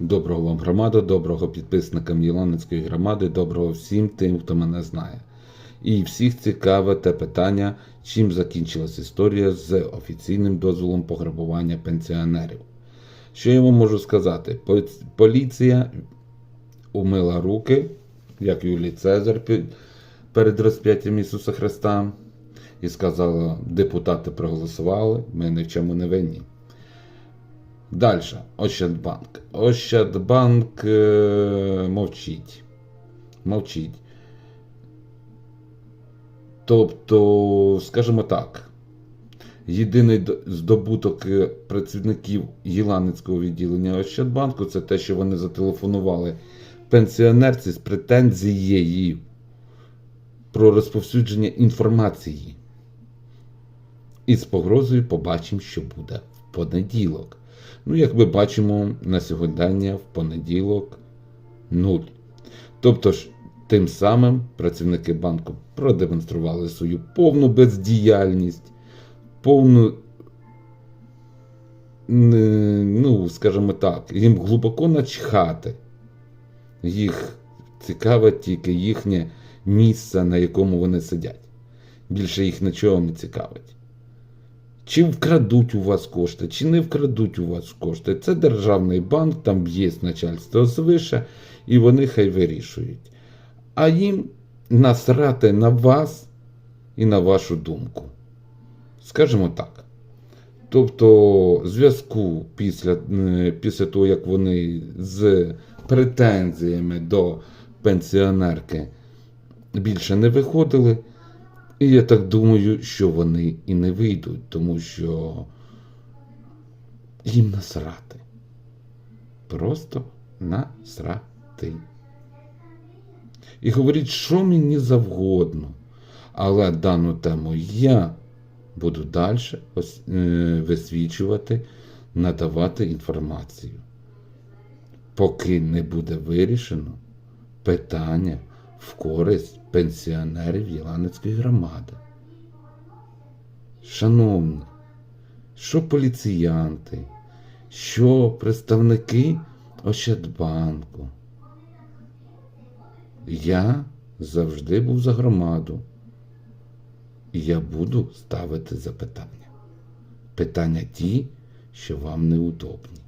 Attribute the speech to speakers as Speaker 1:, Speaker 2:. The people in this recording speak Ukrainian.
Speaker 1: Доброго вам громада, доброго підписникам Єланицької громади, доброго всім тим, хто мене знає. І всіх цікаве те питання, чим закінчилась історія з офіційним дозволом пограбування пенсіонерів. Що я вам можу сказати? Поліція умила руки, як Юлій Цезар перед розп'яттям Ісуса Христа, і сказала: депутати проголосували, ми ні в чому не винні. Далі. Ощадбанк. Ощадбанк е, мовчить. Мовчить. Тобто, скажімо так, єдиний здобуток е, працівників Єланицького відділення Ощадбанку це те, що вони зателефонували пенсіонерці з претензією про розповсюдження інформації. І з погрозою побачимо, що буде в понеділок. Ну, як ми бачимо, на сьогодення в понеділок нуль. Тобто ж, тим самим працівники банку продемонстрували свою повну бездіяльність, повну, ну, скажімо так, їм глибоко начхати. Їх цікавить тільки їхнє місце, на якому вони сидять. Більше їх нічого не цікавить. Чи вкрадуть у вас кошти, чи не вкрадуть у вас кошти. Це державний банк, там є начальство звише, і вони хай вирішують. А їм насрати на вас і на вашу думку. Скажімо так. Тобто, зв'язку після, е, після того, як вони з претензіями до пенсіонерки більше не виходили, і я так думаю, що вони і не вийдуть, тому що їм насрати. Просто насрати. І говоріть, що мені завгодно. Але дану тему я буду далі е, висвічувати, надавати інформацію. Поки не буде вирішено питання в користь пенсіонерів Єланицької громади. Шановні, що поліціянти, що представники Ощадбанку. Я завжди був за громаду. І я буду ставити запитання. Питання ті, що вам неудобні.